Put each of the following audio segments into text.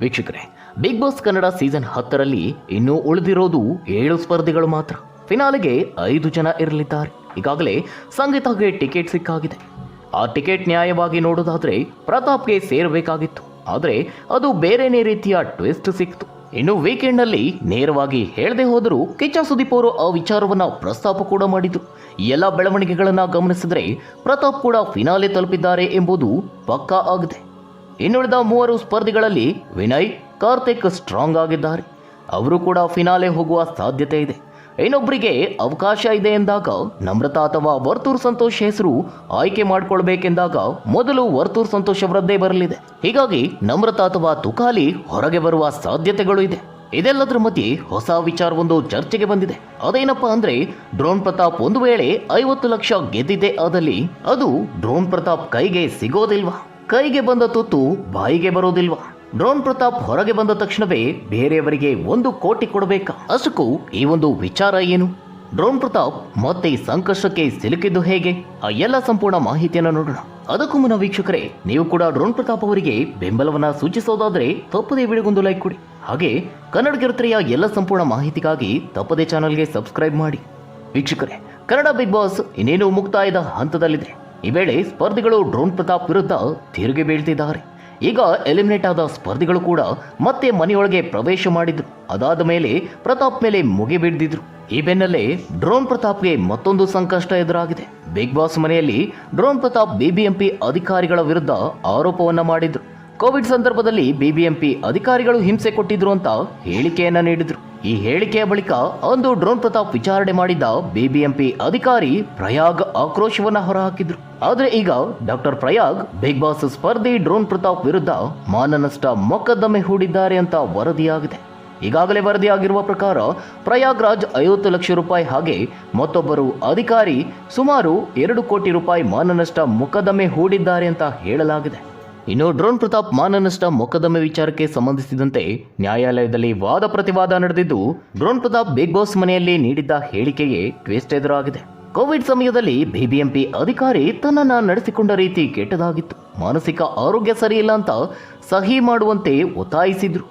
ವೀಕ್ಷಕರೇ big boss Kannada season ಹತ್ತರಲ್ಲಿ ಇನ್ನೂ ಉಳಿದಿರೋದು ಏಳು ಸ್ಪರ್ಧಿಗಳು ಮಾತ್ರ. ಫಿನಾಲೆಗೆ ಐದು ಜನ ಇರಲಿದ್ದಾರೆ. ಈಗಾಗಲೇ ಸಂಗೀತಗೆ ಟಿಕೆಟ್ ಸಿಕ್ಕಾಗಿದೆ. ಆ ಟಿಕೆಟ್ ನ್ಯಾಯವಾಗಿ ನೋಡೋದಾದ್ರೆ ಪ್ರತಾಪ್ಗೆ ಸೇರಬೇಕಾಗಿತ್ತು. ಆದರೆ ಅದು ಬೇರೆನೇ ರೀತಿಯ ಟ್ವಿಸ್ಟ್ ಸಿಕ್ತು. ಇನ್ನು ವೀಕೆಂಡ್ನಲ್ಲಿ ನೇರವಾಗಿ ಹೇಳದೆ ಹೋದರೂ ಕಿಚ್ಚ ಸುದೀಪ್ ಅವರು ಆ ವಿಚಾರವನ್ನ ಪ್ರಸ್ತಾಪ ಕೂಡ ಮಾಡಿದ್ರು. ಎಲ್ಲ ಬೆಳವಣಿಗೆಗಳನ್ನು ಗಮನಿಸಿದ್ರೆ ಪ್ರತಾಪ್ ಕೂಡ ಫಿನಾಲೆ ತಲುಪಿದ್ದಾರೆ ಎಂಬುದು ಪಕ್ಕಾ ಆಗಿದೆ. ಇನ್ನುಳಿದ ಮೂವರು ಸ್ಪರ್ಧಿಗಳಲ್ಲಿ ವಿನಯ್, ಕಾರ್ತಿಕ್ ಸ್ಟ್ರಾಂಗ್ ಆಗಿದ್ದಾರೆ. ಅವರು ಕೂಡ ಫಿನಾಲೆ ಹೋಗುವ ಸಾಧ್ಯತೆ ಇದೆ. ಇನ್ನೊಬ್ಬರಿಗೆ ಅವಕಾಶ ಇದೆ ಎಂದಾಗ ನಮ್ರತಾ ಅಥವಾ ವರ್ತೂರ್ ಸಂತೋಷ್ ಹೆಸರು ಆಯ್ಕೆ ಮಾಡಿಕೊಳ್ಬೇಕೆಂದಾಗ ಮೊದಲು ವರ್ತೂರ್ ಸಂತೋಷ್ ಅವರದ್ದೇ ಬರಲಿದೆ. ಹೀಗಾಗಿ ನಮ್ರತಾ ಅಥವಾ ತುಕಾಲಿ ಹೊರಗೆ ಬರುವ ಸಾಧ್ಯತೆಗಳು ಇದೆ. ಇದೆಲ್ಲದರ ಮಧ್ಯೆ ಹೊಸ ವಿಚಾರವೊಂದು ಚರ್ಚೆಗೆ ಬಂದಿದೆ. ಅದೇನಪ್ಪಾ ಅಂದ್ರೆ, ಡ್ರೋನ್ ಪ್ರತಾಪ್ ಒಂದು ವೇಳೆ ಐವತ್ತು ಲಕ್ಷ ಗೆದ್ದಿದೆ ಆದಲ್ಲಿ ಅದು ಡ್ರೋನ್ ಪ್ರತಾಪ್ ಕೈಗೆ ಸಿಗೋದಿಲ್ವಾ? ಕೈಗೆ ಬಂದ ತುತ್ತು ಬಾಯಿಗೆ ಬರೋದಿಲ್ವಾ ಡ್ರೋನ್ ಪ್ರತಾಪ್ ಹೊರಗೆ ಬಂದ ತಕ್ಷಣವೇ ಬೇರೆಯವರಿಗೆ ಒಂದು ಕೋಟಿ ಕೊಡಬೇಕಾ? ಅಷ್ಟಕ್ಕೂ ಈ ಒಂದು ವಿಚಾರ ಏನು? ಡ್ರೋನ್ ಪ್ರತಾಪ್ ಮತ್ತೆ ಸಂಕಷ್ಟಕ್ಕೆ ಸಿಲುಕಿದ್ದು ಹೇಗೆ? ಆ ಎಲ್ಲ ಸಂಪೂರ್ಣ ಮಾಹಿತಿಯನ್ನು ನೋಡೋಣ. ಅದಕ್ಕೂ ಮುನ್ನ ವೀಕ್ಷಕರೇ, ನೀವು ಕೂಡ ಡ್ರೋನ್ ಪ್ರತಾಪ್ ಅವರಿಗೆ ಬೆಂಬಲವನ್ನ ಸೂಚಿಸೋದಾದ್ರೆ ತಪ್ಪದೇ ವಿಡಿಯೋಗೊಂದು ಲೈಕ್ ಕೊಡಿ. ಹಾಗೆ ಕನ್ನಡ ಗೆಳತಿಯ ಎಲ್ಲ ಸಂಪೂರ್ಣ ಮಾಹಿತಿಗಾಗಿ ತಪ್ಪದೇ ಚಾನಲ್ಗೆ ಸಬ್ಸ್ಕ್ರೈಬ್ ಮಾಡಿ. ವೀಕ್ಷಕರೇ, ಕನ್ನಡ ಬಿಗ್ ಬಾಸ್ ಇನ್ನೇನು ಮುಕ್ತಾಯದ ಹಂತದಲ್ಲಿದೆ? ಈ ವೇಳೆ ಸ್ಪರ್ಧಿಗಳು ಡ್ರೋನ್ ಪ್ರತಾಪ್ ವಿರುದ್ಧ ತಿರುಗಿ ಬೀಳ್ತಿದ್ದಾರೆ. ಈಗ ಎಲಿಮಿನೇಟ್ ಆದ ಸ್ಪರ್ಧಿಗಳು ಕೂಡ ಮತ್ತೆ ಮನೆಯೊಳಗೆ ಪ್ರವೇಶ ಮಾಡಿದ್ರು. ಅದಾದ ಮೇಲೆ ಪ್ರತಾಪ್ ಮೇಲೆ ಮುಗಿ ಬಿಡ್ದಿದ್ರು ಈ ಬೆನ್ನಲ್ಲೇ ಡ್ರೋನ್ ಪ್ರತಾಪ್ಗೆ ಮತ್ತೊಂದು ಸಂಕಷ್ಟ ಎದುರಾಗಿದೆ. ಬಿಗ್ ಬಾಸ್ ಮನೆಯಲ್ಲಿ ಡ್ರೋನ್ ಪ್ರತಾಪ್ ಬಿಬಿಎಂಪಿ ಅಧಿಕಾರಿಗಳ ವಿರುದ್ಧ ಆರೋಪವನ್ನ ಮಾಡಿದ್ರು. ಕೋವಿಡ್ ಸಂದರ್ಭದಲ್ಲಿ ಬಿಬಿಎಂಪಿ ಅಧಿಕಾರಿಗಳು ಹಿಂಸೆ ಕೊಟ್ಟಿದ್ರು ಅಂತ ಹೇಳಿಕೆಯನ್ನ ನೀಡಿದ್ರು. ಈ ಹೇಳಿಕೆಯ ಬಳಿಕ ಅಂದು ಡ್ರೋನ್ ಪ್ರತಾಪ್ ವಿಚಾರಣೆ ಮಾಡಿದ್ದ ಬಿಬಿಎಂಪಿ ಅಧಿಕಾರಿ ಪ್ರಯಾಗ್ ಆಕ್ರೋಶವನ್ನ ಹೊರಹಾಕಿದ್ರು. ಆದ್ರೆ ಈಗ ಡಾಕ್ಟರ್ ಪ್ರಯಾಗ್ ಬಿಗ್ ಬಾಸ್ ಸ್ಪರ್ಧಿ ಡ್ರೋನ್ ಪ್ರತಾಪ್ ವಿರುದ್ಧ ಮಾನನಷ್ಟ ಮೊಕದ್ದಮೆ ಹೂಡಿದ್ದಾರೆ ಅಂತ ವರದಿಯಾಗಿದೆ. ಈಗಾಗಲೇ ವರದಿಯಾಗಿರುವ ಪ್ರಕಾರ ಪ್ರಯಾಗ್ ರಾಜ್ ಐವತ್ತು ಲಕ್ಷ ರೂಪಾಯಿ ಹಾಗೆ ಮತ್ತೊಬ್ಬರು ಅಧಿಕಾರಿ ಸುಮಾರು ಎರಡು ಕೋಟಿ ರೂಪಾಯಿ ಮಾನನಷ್ಟ ಮೊಕದ್ದಮೆ ಹೂಡಿದ್ದಾರೆ ಅಂತ ಹೇಳಲಾಗಿದೆ. ಇನ್ನು ಡ್ರೋನ್ ಪ್ರತಾಪ್ ಮಾನನಷ್ಟ ಮೊಕದ್ದಮೆ ವಿಚಾರಕ್ಕೆ ಸಂಬಂಧಿಸಿದಂತೆ ನ್ಯಾಯಾಲಯದಲ್ಲಿ ವಾದ ಪ್ರತಿವಾದ ನಡೆದಿದ್ದು, ಡ್ರೋನ್ ಪ್ರತಾಪ್ ಬಿಗ್ ಬಾಸ್ ಮನೆಯಲ್ಲಿ ನೀಡಿದ್ದ ಹೇಳಿಕೆಗೆ ಟ್ವಿಸ್ಟ್ ಎದುರಾಗಿದೆ. ಕೋವಿಡ್ ಸಮಯದಲ್ಲಿ ಬಿಬಿಎಂಪಿ ಅಧಿಕಾರಿ ತನ್ನನ್ನ ನಡೆಸಿಕೊಂಡ ರೀತಿ ಕೆಟ್ಟದಾಗಿತ್ತು. ಮಾನಸಿಕ ಆರೋಗ್ಯ ಸರಿಯಿಲ್ಲ ಅಂತ ಸಹಿ ಮಾಡುವಂತೆ ಒತ್ತಾಯಿಸಿದ್ರು.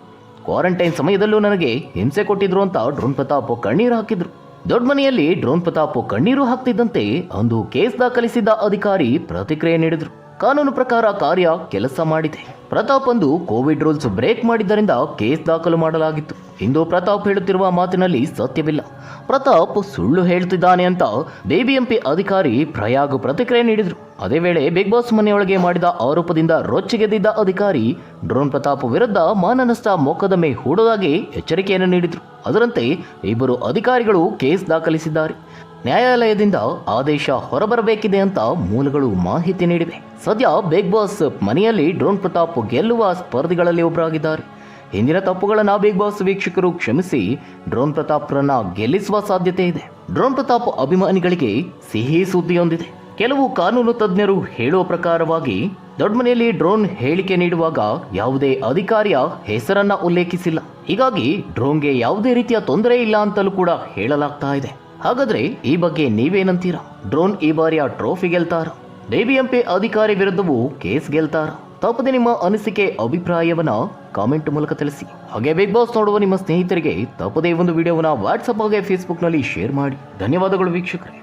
ಕ್ವಾರಂಟೈನ್ ಸಮಯದಲ್ಲೂ ನನಗೆ ಹಿಂಸೆ ಕೊಟ್ಟಿದ್ರು ಅಂತ ಡ್ರೋನ್ ಪ್ರತಾಪ್ ಕಣ್ಣೀರು ಹಾಕಿದ್ರು. ದೊಡ್ಡ ಮನೆಯಲ್ಲಿ ಡ್ರೋನ್ ಪ್ರತಾಪ್ ಕಣ್ಣೀರು ಹಾಕ್ತಿದ್ದಂತೆ ಅಂದು ಕೇಸ್ ದಾಖಲಿಸಿದ್ದ ಅಧಿಕಾರಿ ಪ್ರತಿಕ್ರಿಯೆ ನೀಡಿದ್ರು. ಕಾನೂನು ಪ್ರಕಾರ ಕಾರ್ಯ ಕೆಲಸ ಮಾಡಿದೆ. ಪ್ರತಾಪ್ ಅಂದು ಕೋವಿಡ್ ರೂಲ್ಸ್ ಬ್ರೇಕ್ ಮಾಡಿದ್ದರಿಂದ ಕೇಸ್ ದಾಖಲು ಮಾಡಲಾಗಿತ್ತು. ಇಂದು ಪ್ರತಾಪ್ ಹೇಳುತ್ತಿರುವ ಮಾತಿನಲ್ಲಿ ಸತ್ಯವಿಲ್ಲ. ಪ್ರತಾಪ್ ಸುಳ್ಳು ಹೇಳ್ತಿದ್ದಾನೆ ಅಂತ ಬಿಬಿಎಂಪಿ ಅಧಿಕಾರಿ ಪ್ರಯಾಗ್ ಪ್ರತಿಕ್ರಿಯೆ ನೀಡಿದರು. ಅದೇ ವೇಳೆ ಬಿಗ್ ಬಾಸ್ ಮನೆಯೊಳಗೆ ಮಾಡಿದ ಆರೋಪದಿಂದ ರೊಚ್ಚಿಗೆದ್ದಿದ್ದ ಅಧಿಕಾರಿ ಡ್ರೋನ್ ಪ್ರತಾಪ್ ವಿರುದ್ಧ ಮಾನನಷ್ಟ ಮೊಕದ್ದಮೆ ಹೂಡೋದಾಗಿ ಎಚ್ಚರಿಕೆಯನ್ನು ನೀಡಿದರು. ಅದರಂತೆ ಇಬ್ಬರು ಅಧಿಕಾರಿಗಳು ಕೇಸ್ ದಾಖಲಿಸಿದ್ದಾರೆ. ನ್ಯಾಯಾಲಯದಿಂದ ಆದೇಶ ಹೊರಬರಬೇಕಿದೆ ಅಂತ ಮೂಲಗಳು ಮಾಹಿತಿ ನೀಡಿವೆ. ಸದ್ಯ ಬಿಗ್ ಬಾಸ್ ಮನೆಯಲ್ಲಿ ಡ್ರೋನ್ ಪ್ರತಾಪ್ ಗೆಲ್ಲುವ ಸ್ಪರ್ಧಿಗಳಲ್ಲಿ ಒಬ್ಬರಾಗಿದ್ದಾರೆ. ಹಿಂದಿನ ತಪ್ಪುಗಳನ್ನು ಬಿಗ್ ಬಾಸ್ ವೀಕ್ಷಕರು ಕ್ಷಮಿಸಿ, ಡ್ರೋನ್ ಪ್ರತಾಪ್ರನ್ನ ಗೆಲ್ಲಿಸುವ ಸಾಧ್ಯತೆ ಇದೆ. ಡ್ರೋನ್ ಪ್ರತಾಪ್ ಅಭಿಮಾನಿಗಳಿಗೆ ಸಿಹಿ ಸುದ್ದಿಯೊಂದಿದೆ. ಕೆಲವು ಕಾನೂನು ತಜ್ಞರು ಹೇಳುವ ಪ್ರಕಾರವಾಗಿ ದೊಡ್ಡಮನೆಯಲ್ಲಿ ಡ್ರೋನ್ ಹೇಳಿಕೆ ನೀಡುವಾಗ ಯಾವುದೇ ಅಧಿಕಾರಿಯ ಹೆಸರನ್ನ ಉಲ್ಲೇಖಿಸಿಲ್ಲ. ಹೀಗಾಗಿ ಡ್ರೋನ್ಗೆ ಯಾವುದೇ ರೀತಿಯ ತೊಂದರೆ ಇಲ್ಲ ಅಂತಲೂ ಕೂಡ ಹೇಳಲಾಗ್ತಾ ಇದೆ. ಹಾಗಾದ್ರೆ ಈ ಬಗ್ಗೆ ನೀವೇನಂತೀರಾ? ಡ್ರೋನ್ ಈ ಬಾರಿಯ ಟ್ರೋಫಿ ಗೆಲ್ತಾರ. ಬಿಬಿಎಂಪಿ ಅಧಿಕಾರಿ ವಿರುದ್ಧವೂ ಕೇಸ್ ಗೆಲ್ತಾರ. ತಪ್ಪದೆ ನಿಮ್ಮ ಅನಿಸಿಕೆ, ಅಭಿಪ್ರಾಯವನ್ನ ಕಾಮೆಂಟ್ ಮೂಲಕ ತಿಳಿಸಿ. ಹಾಗೆ ಬಿಗ್ ಬಾಸ್ ನೋಡುವ ನಿಮ್ಮ ಸ್ನೇಹಿತರಿಗೆ ತಪ್ಪದೇ ಒಂದು ವಿಡಿಯೋವನ್ನ ವಾಟ್ಸಪ್ ಹಾಗೆ ಫೇಸ್ಬುಕ್ನಲ್ಲಿ ಶೇರ್ ಮಾಡಿ. ಧನ್ಯವಾದಗಳು ವೀಕ್ಷಕರೇ.